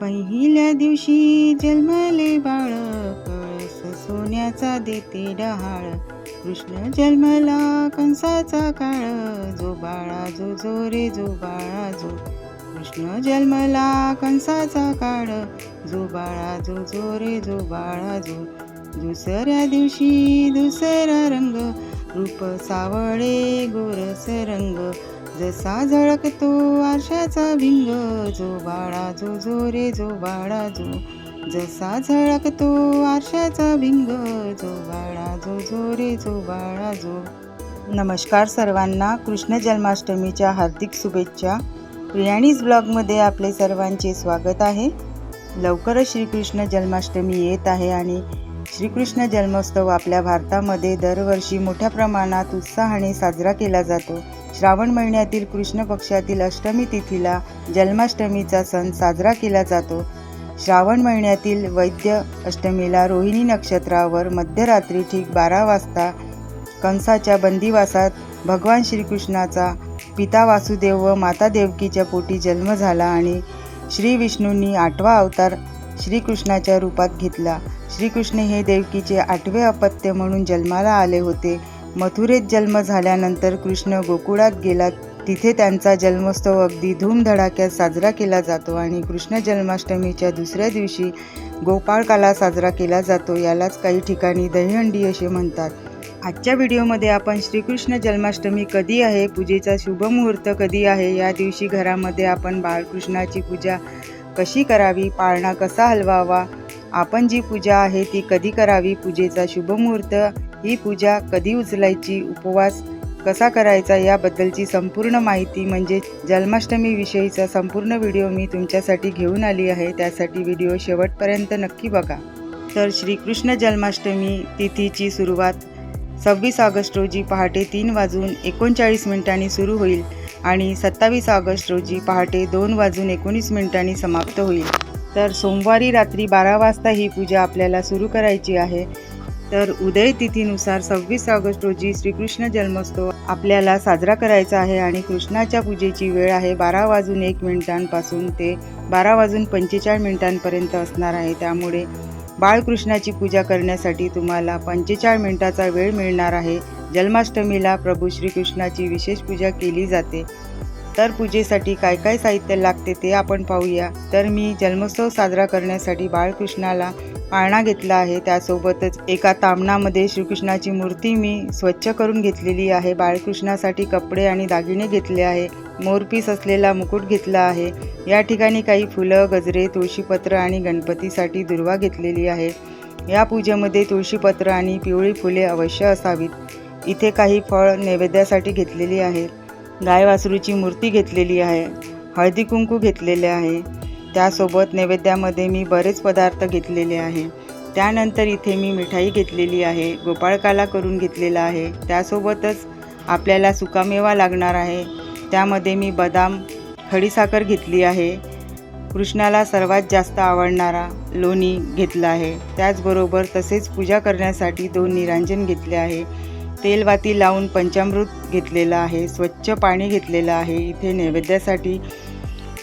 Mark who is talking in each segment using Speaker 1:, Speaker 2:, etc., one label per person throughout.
Speaker 1: पहिल्या दिवशी जन्मले बाळ कळस सोन्याचा देते डहाळ. कृष्ण जन्मला कंसाचा काळ जो बाळा जो जो रे जो बाळा जो. कृष्ण जन्मला कंसाचा काळ जो बाळा जो जो रे जो बाळा जो. दुसऱ्या दिवशी दुसरा रंग रूप सावळे गोरस रंग जसा झळकतो आरशाचा भिंग जो बाळा जो जो रे जो बाळा जो जसा झळकतो आरशाचा भिंग जो बाळा जो जो रे जो बाळा जो. नमस्कार सर्वांना कृष्ण जन्माष्टमीच्या हार्दिक शुभेच्छा. प्रियाणीज ब्लॉगमध्ये आपले सर्वांचे स्वागत आहे. लवकरच श्रीकृष्ण जन्माष्टमी येत आहे आणि श्रीकृष्ण जन्मोत्सव आपल्या भारतामध्ये दरवर्षी मोठ्या प्रमाणात उत्साहाने साजरा केला जातो. श्रावण महिन्यातील कृष्ण पक्षातील अष्टमी तिथीला जन्माष्टमीचा सण साजरा केला जातो. श्रावण महिन्यातील वैद्य अष्टमीला रोहिणी नक्षत्रावर मध्यरात्री ठीक बारा वाजता कंसाच्या बंदिवासात भगवान श्रीकृष्णाचा पिता वासुदेव व माता देवकीच्या पोटी जन्म झाला आणि श्री विष्णूंनी आठवा अवतार श्रीकृष्णाच्या रूपात घेतला. श्रीकृष्ण हे देवकीचे आठवे अपत्य म्हणून जन्माला आले होते. मथुरेत जन्म झाल्यानंतर कृष्ण गोकुळात गेला. तिथे त्यांचा जन्मोत्सव अगदी धूमधडाक्यात साजरा केला जातो आणि कृष्ण जन्माष्टमीच्या दुसऱ्या दिवशी गोपाळकाला साजरा केला जातो. यालाच काही ठिकाणी दहीहंडी असे म्हणतात. आजच्या व्हिडिओमध्ये आपण श्रीकृष्ण जन्माष्टमी कधी आहे पूजेचा शुभ मुहूर्त कधी आहे या दिवशी घरामध्ये आपण बाळकृष्णाची पूजा कशी करावी पाळणा कसा हलवावा आपण जी पूजा आहे ती कधी करावी? पूजेचा शुभमुहूर्त ही पूजा कधी उचलायची? उपवास कसा करायचा? याबद्दलची संपूर्ण माहिती म्हणजे जन्माष्टमीविषयीचा संपूर्ण व्हिडिओ मी तुमच्यासाठी घेऊन आली आहे. त्यासाठी व्हिडिओ शेवटपर्यंत नक्की बघा. तर श्रीकृष्ण जन्माष्टमी तिथीची सुरुवात सव्वीस ऑगस्ट रोजी पहाटे तीन वाजून एकोणचाळीस मिनिटांनी सुरू होईल आणि सत्तावीस ऑगस्ट रोजी पहाटे दोन वाजून एकोणीस मिनिटांनी समाप्त होईल. तर सोमवारी रात्री बारा वाजता ही पूजा आपल्याला सुरू करायची आहे. तर उदय तिथीनुसार सव्वीस ऑगस्ट रोजी श्रीकृष्ण जन्मोत्सव आपल्याला साजरा करायचा आहे आणि कृष्णाच्या पूजेची वेळ आहे बारा वाजून एक मिनिटांपासून ते बारा वाजून पंचेचाळीस मिनिटांपर्यंत असणार आहे. त्यामुळे बाळकृष्णाची पूजा करण्यासाठी तुम्हाला पंचेचाळीस मिनिटाचा वेळ मिळणार आहे. जन्माष्टमीला प्रभू श्रीकृष्णाची विशेष पूजा केली जाते. तर पूजेसाठी काय काय साहित्य लागते ते आपण पाहूया. तर मी जन्मोत्सव साजरा करण्यासाठी बाळकृष्णाला पाळणा घेतला आहे. त्यासोबतच एका तामणामध्ये श्रीकृष्णाची मूर्ती मी स्वच्छ करून घेतलेली आहे. बाळकृष्णासाठी कपडे आणि दागिने घेतले आहे. मोरपीस असलेला मुकुट घेतला आहे. या ठिकाणी काही फुलं गजरे तुळशीपत्र आणि गणपतीसाठी दुर्वा घेतलेली आहे. या पूजेमध्ये तुळशीपत्र आणि पिवळी फुले अवश्य असावीत. इथे काही फळ नैवेद्यासाठी घेतलेली आहेत गाय वासरूची मूर्ती घेतलेली आहे हळदी कुंकू घेतलेले आहे. त्यासोबत नैवेद्यामध्ये मी बरेच पदार्थ घेतलेले आहे. त्यानंतर इथे मी मिठाई घेतलेली आहे गोपाळकाला करून घेतलेला आहे. त्यासोबतच आपल्याला सुकामेवा लागणार आहे. त्यामध्ये मी बदाम खडीसाखर घेतली आहे. कृष्णाला सर्वात जास्त आवडणारा लोणी घेतला आहे. त्याचबरोबर तसेच पूजा करण्यासाठी दोन निरांजन घेतले आहे. तेलवाती लावून पंचामृत घेतलेलं आहे स्वच्छ पाणी घेतलेलं आहे. इथे नैवेद्यासाठी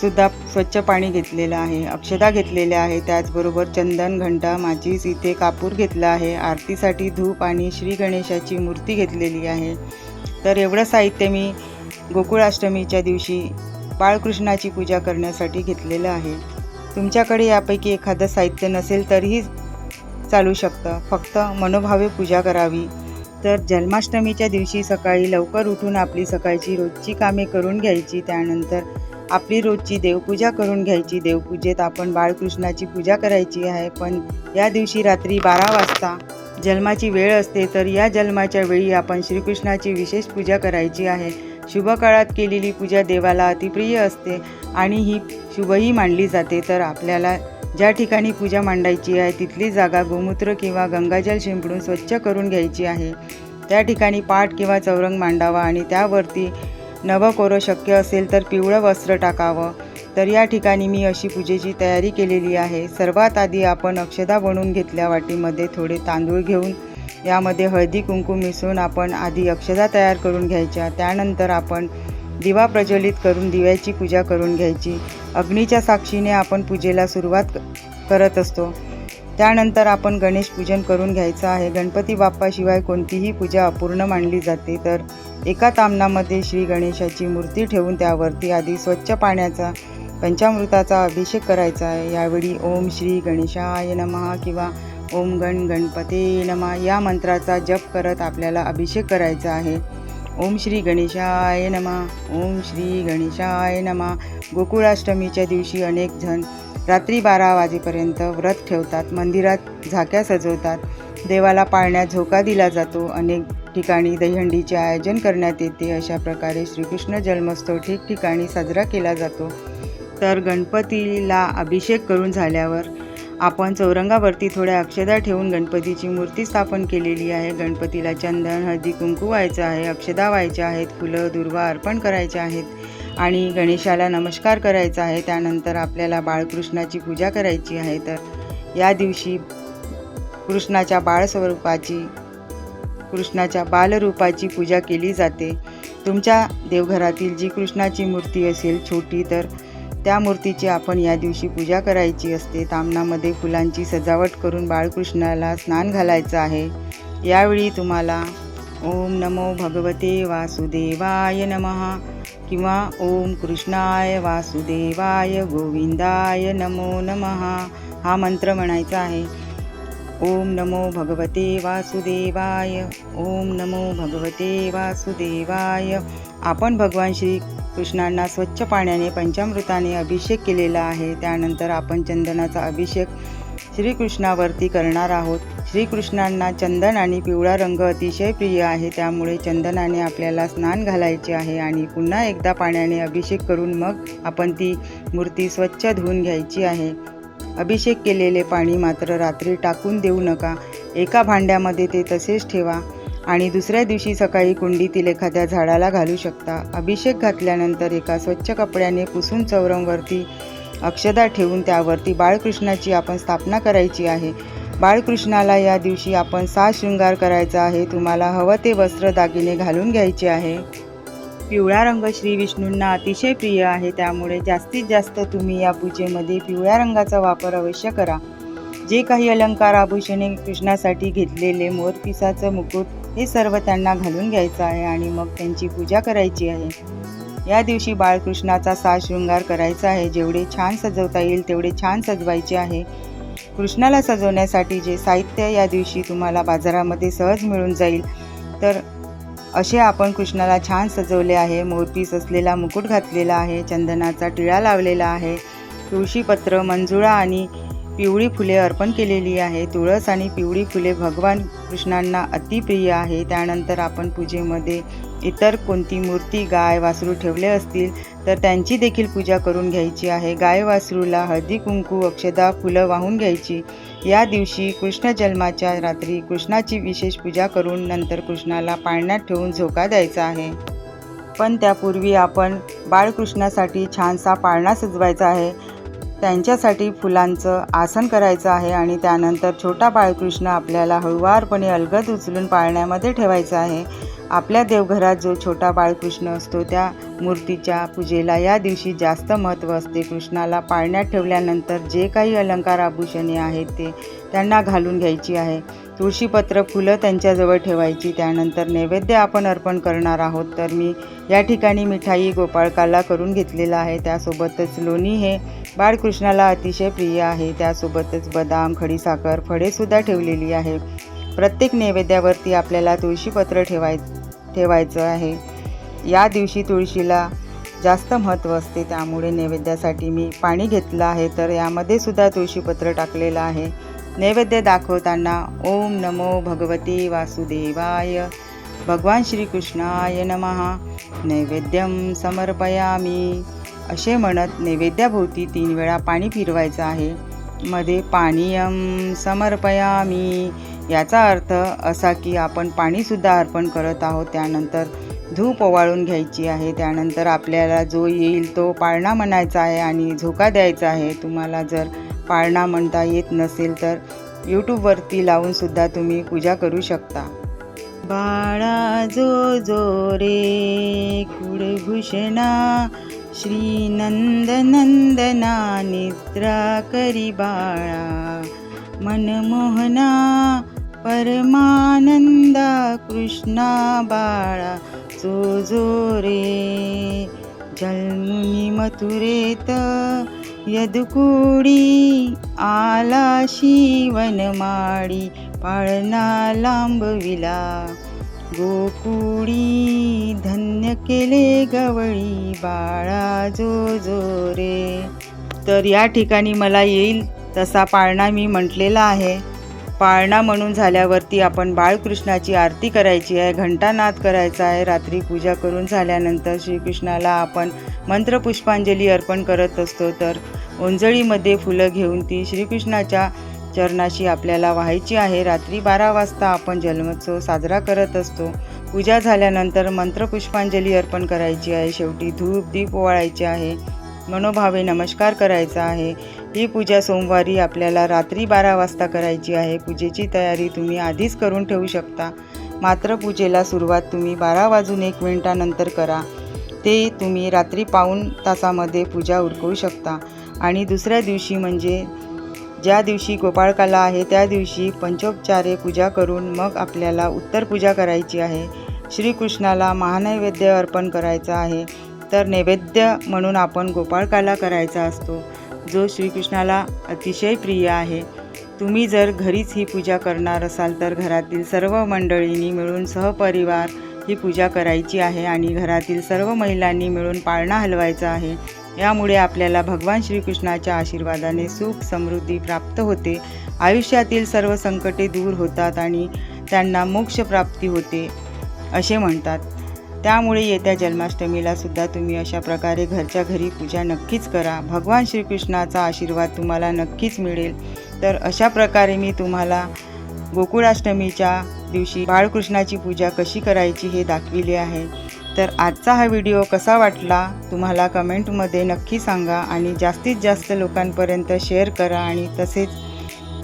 Speaker 1: सुद्धा स्वच्छ पाणी घेतलेलं आहे. अक्षदा घेतलेल्या आहे. त्याचबरोबर चंदन घंटा माचीस इथे कापूर घेतला आहे. आरतीसाठी धूप आणि श्री गणेशाची मूर्ती घेतलेली आहे. तर एवढं साहित्य मी गोकुळाष्टमीच्या दिवशी बाळकृष्णाची पूजा करण्यासाठी घेतलेलं आहे. तुमच्याकडे यापैकी एखादं साहित्य नसेल तरीही चालू शकतं. फक्त मनोभावे पूजा करावी. तर जन्माष्टमीच्या दिवशी सकाळी लवकर उठून आपली सकाळची रोजची कामे करून घ्यायची. त्यानंतर आपली रोजची देवपूजा करून घ्यायची. देवपूजेत आपण बाळकृष्णाची पूजा करायची आहे. पण या दिवशी रात्री बारा वाजता जन्माची वेळ असते तर या जन्माच्या वेळी आपण श्रीकृष्णाची विशेष पूजा करायची आहे. शुभ काळात केलेली पूजा देवाला अतिप्रिय असते आणि ही शुभही मांडली जाते. तर आपल्याला ज्या ठिकाणी पूजा मांडायची आहे तिथली जागा गोमूत्र किंवा गंगाजल शिंपडून स्वच्छ करून घ्यायची आहे. त्या ठिकाणी पाट किंवा चौरंग मांडावा आणि त्यावरती नवकोरं शक्य असेल तर पिवळं वस्त्र टाकावं. तर या ठिकाणी मी अशी पूजेची तयारी केलेली आहे. सर्वात आधी आपण अक्षदा बनवून घेतल्या वाटीमध्ये थोडे तांदूळ घेऊन यामध्ये हळदी कुंकू मिसळून आपण आधी अक्षदा तयार करून घ्यायच्या. त्यानंतर आपण दिवा प्रज्वलित करून दिव्याची पूजा करून घ्यायची. अग्नीच्या साक्षीने आपण पूजेला सुरुवात करत असतो. त्यानंतर आपण गणेश पूजन करून घ्यायचं आहे. गणपती बाप्पाशिवाय कोणतीही पूजा अपूर्ण मानली जाते तर एका तामनामध्ये श्री गणेशाची मूर्ती ठेवून त्यावरती आधी स्वच्छ पाण्याचा पंचामृताचा अभिषेक करायचा आहे. यावेळी ओम श्री गणेशाय नमः किंवा ओम गण गणपते नमः या मंत्राचा जप करत आपल्याला अभिषेक करायचा आहे. ओम श्री गणेशाय नमः. ओम श्री गणेशाय नमा. गोकुळाष्टमीच्या दिवशी अनेक जण रात्री बारा वाजेपर्यंत व्रत ठेवतात मंदिरात झाक्या सजवतात. देवाला पाळण्यात झोका दिला जातो. अनेक ठिकाणी दहीहंडीचे आयोजन करण्यात येते. अशा प्रकारे श्रीकृष्ण जन्मोत्सव ठिकठिकाणी साजरा केला जातो. तर गणपतीला अभिषेक करून झाल्यावर आपण चौरंगावरती थोड्या अक्षदा ठेवून गणपतीची मूर्ती स्थापन केलेली आहे. गणपतीला चंदन हळदी कुंकू व्हायचं आहे. अक्षदा व्हायच्या आहेत. फुलं दुर्वा अर्पण करायचे आहेत. आणि गणेशाला नमस्कार करायचा आहे. त्यानंतर आपल्याला बाळकृष्णाची पूजा करायची आहे. तर या दिवशी कृष्णाच्या बाळस्वरूपाची कृष्णाच्या बालरूपाची पूजा केली जाते. तुमच्या देवघरातील जी कृष्णाची मूर्ती असेल छोटी तर त्या मूर्तीची आपण या दिवशी पूजा करायची असते. तामणामध्ये फुलांची सजावट करून बाळकृष्णाला स्नान घालायचं आहे. यावेळी तुम्हाला ओम नमो भगवते वासुदेवाय नमः. किंवा ओम कृष्णाय वासुदेवाय गोविंदाय नमो नमः. हा मंत्र म्हणायचा आहे. ओम नमो भगवते वासुदेवाय. ओम नमो भगवते वासुदेवाय. आपण भगवान श्री कृष्णांना स्वच्छ पाण्याने पंचामृताने अभिषेक केलेला आहे. त्यानंतर आपण चंदनाचा अभिषेक श्रीकृष्णावरती करणार आहोत. श्रीकृष्णांना चंदन आणि पिवळा रंग अतिशय प्रिय आहे. त्यामुळे चंदनाने आपल्याला स्नान घालायचे आहे आणि पुन्हा एकदा पाण्याने अभिषेक करून मग आपण ती मूर्ती स्वच्छ धुवून घ्यायची आहे. अभिषेक केलेले पाणी मात्र रात्री टाकून देऊ नका. एका भांड्यामध्ये ते तसेच ठेवा आणि दुसऱ्या दिवशी सकाळी कुंडीतील एखाद्या झाडाला घालू शकता. अभिषेक घातल्यानंतर एका स्वच्छ कपड्याने पुसून चौरंगवरती अक्षदा ठेवून त्यावरती बाळकृष्णाची आपण स्थापना करायची आहे. बाळकृष्णाला या दिवशी आपण साज शृंगार करायचा आहे. तुम्हाला हवं ते वस्त्र दागिने घालून घ्यायचे आहे. पिवळा रंग श्री विष्णूंना अतिशय प्रिय आहे. त्यामुळे जास्तीत जास्त तुम्ही या पूजेमध्ये पिवळ्या रंगाचा वापर अवश्य करा. जे काही अलंकार आभूषणे कृष्णासाठी घेतलेले मोरपिसाचं मुकुट हे सर्व त्यांना घालून घ्यायचं आहे आणि मग त्यांची पूजा करायची आहे. या दिवशी बाळकृष्णाचा साजशृंगार करायचा आहे. जेवढे छान सजवता येईल तेवढे छान सजवायचे आहे. कृष्णाला सजवण्यासाठी जे साहित्य या दिवशी तुम्हाला बाजारामध्ये सहज मिळून जाईल तर असे आपण कृष्णाला छान सजवले आहे. मोरपीस असलेला मुकुट घातलेला आहे चंदनाचा टिळा लावलेला आहे तुळशीपत्र मंजुळा आणि पिवळी फुले अर्पण केलेली आहे. तुळस आणि पिवळी फुले भगवान कृष्णांना अतिप्रिय आहे. त्यानंतर आपण पूजेमध्ये इतर कोणती मूर्ती गाय वासरू ठेवले असतील तर त्यांची देखील पूजा करून घ्यायची आहे. गाय वासरूला हळदी कुंकू अक्षदा फुलं वाहून घ्यायची. या दिवशी कृष्ण जन्माच्या रात्री कृष्णाची विशेष पूजा करून नंतर कृष्णाला पाळण्यात ठेवून झोका द्यायचा आहे. पण त्यापूर्वी आपण बाळकृष्णासाठी छानसा पाळणा सजवायचा आहे. त्यांच्यासाठी फुलांचं आसन करायचं आहे आणि त्यानंतर छोटा बाळकृष्ण आपल्याला हळुवारपणे अलगद उचलून पाळण्यामध्ये ठेवायचा आहे. आपल्या देवघरात जो छोटा बाळकृष्ण असतो त्या मूर्तीच्या पूजेला या दिवशी जास्त महत्त्व असते. कृष्णाला पाळण्यात ठेवल्यानंतर जे काही अलंकार आभूषणे आहेत ते त्यांना घालून घ्यायची आहे. तुळशीपत्र फुलं त्यांच्याजवळ ठेवायची. त्यानंतर नैवेद्य आपण अर्पण करणार आहोत. तर मी या ठिकाणी मिठाई गोपाळकाला करून घेतलेला आहे. त्यासोबतच लोणी हे बाळकृष्णाला अतिशय प्रिय आहे. त्यासोबतच बदाम खडीसाखर फळेसुद्धा ठेवलेली आहे. प्रत्येक नैवेद्यावरती आपल्याला तुळशीपत्र ठेवाय ठेवायचं आहे. या दिवशी तुळशीला जास्त महत्त्व असते. त्यामुळे नैवेद्यासाठी मी पाणी घेतलं आहे. तर यामध्ये सुद्धा तुळशीपत्र टाकलेलं आहे. नैवेद्य दाखवताना ओम नमो भगवते वासुदेवाय. भगवान श्रीकृष्णाय नमः. नैवेद्यम समर्पयामी. असे म्हणत नैवेद्याभोवती तीन वेळा पाणी फिरवायचं आहे. मध्ये पाणीयम समर्पयामी. याचा अर्थ असा की आपण पाणीसुद्धा अर्पण करत आहोत. त्यानंतर धूप ओवाळून घ्यायची आहे. त्यानंतर आपल्याला जो येईल तो पाळणा म्हणायचा आहे आणि झोका द्यायचा आहे. तुम्हाला जर पाळणा म्हणता येत नसेल तर यूट्यूबवरती लावूनसुद्धा तुम्ही पूजा करू शकता. बाळा जो जो रे कुडभूषणा श्री नंदनंदना निद्रा करी बाळा. मनमोहना परमानंदा कृष्णा बाळा. जो जो रे जन्मुनी मथुरेत यदुकुडी आला शिवनमाडी पाळणा लांबविला. गोकुडी धन्य केले गवळी बाळा जो जो रे. तर या ठिकाणी मला येईल तसा पाळणा मी म्हटलेला आहे. पाळणा म्हणून झाल्यावरती आपण बाळकृष्णाची आरती करायची आहे घंटानाद करायचा आहे रात्री पूजा करून झाल्यानंतर श्रीकृष्णाला आपण मंत्रपुष्पांजली अर्पण करत असतो. तर ओंजळीमध्ये फुलं घेऊन ती श्रीकृष्णाच्या चरणाशी आपल्याला व्हायची आहे. रात्री बारा वाजता आपण जन्मोत्सव साजरा करत असतो. पूजा झाल्यानंतर मंत्रपुष्पांजली अर्पण करायची आहे. शेवटी धूप दीप ओवाळायचे आहे. मनोभावे नमस्कार करायचा आहे. ही पूजा सोमवारी आपल्याला रात्री बारा वाजता करायची आहे. पूजेची तयारी तुम्ही आधीच करून ठेवू शकता. मात्र पूजेला सुरुवात तुम्ही बारा वाजून एक मिनिटानंतर करा. ते तुम्ही रात्री पाऊण तासामध्ये पूजा उरकवू शकता. आणि दुसऱ्या दिवशी म्हणजे ज्या दिवशी गोपाळकाला आहे त्या दिवशी पंचोपचारे पूजा करून मग आपल्याला उत्तर पूजा करायची आहे. श्रीकृष्णाला महानैवेद्य अर्पण करायचा आहे. तर नैवेद्य म्हणून आपण गोपाळकाला करायचा असतो. जो श्रीकृष्णाला अतिशय प्रिय आहे. तुम्ही जर घरीच ही पूजा करणार असाल तर घरातील सर्व मंडळींनी मिळून सहपरिवार ही पूजा करायची आहे आणि घरातील सर्व महिलांनी मिळून पाळणा हलवायचा आहे. यामुळे आपल्याला भगवान श्रीकृष्णाच्या आशीर्वादाने सुख समृद्धी प्राप्त होते. आयुष्यातील सर्व संकटे दूर होतात आणि त्यांना मोक्षप्राप्ती होते असे म्हणतात. त्यामुळे येत्या जन्माष्टमीला सुद्धा तुम्ही अशा प्रकारे घरच्या घरी पूजा नक्कीच करा. भगवान श्रीकृष्णाचा आशीर्वाद तुम्हाला नक्कीच मिळेल. तर अशा प्रकारे मी तुम्हाला गोकुळाष्टमीच्या दिवशी बाळकृष्णाची पूजा कशी करायची हे दाखविले आहे. तर आजचा हा व्हिडिओ कसा वाटला तुम्हाला कमेंटमध्ये नक्की सांगा आणि जास्तीत जास्त लोकांपर्यंत शेअर करा आणि तसेच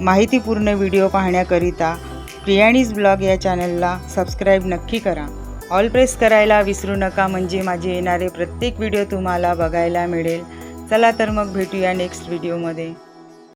Speaker 1: माहितीपूर्ण व्हिडिओ पाहण्याकरिता प्रियाणीज ब्लॉग या चॅनलला सबस्क्राईब नक्की करा. ऑल प्रेस करायला विसरू नका म्हणजे माझे येणारे प्रत्येक व्हिडिओ तुम्हाला बघायला मिळेल. चला तर मग भेटूया नेक्स्ट व्हिडिओमध्ये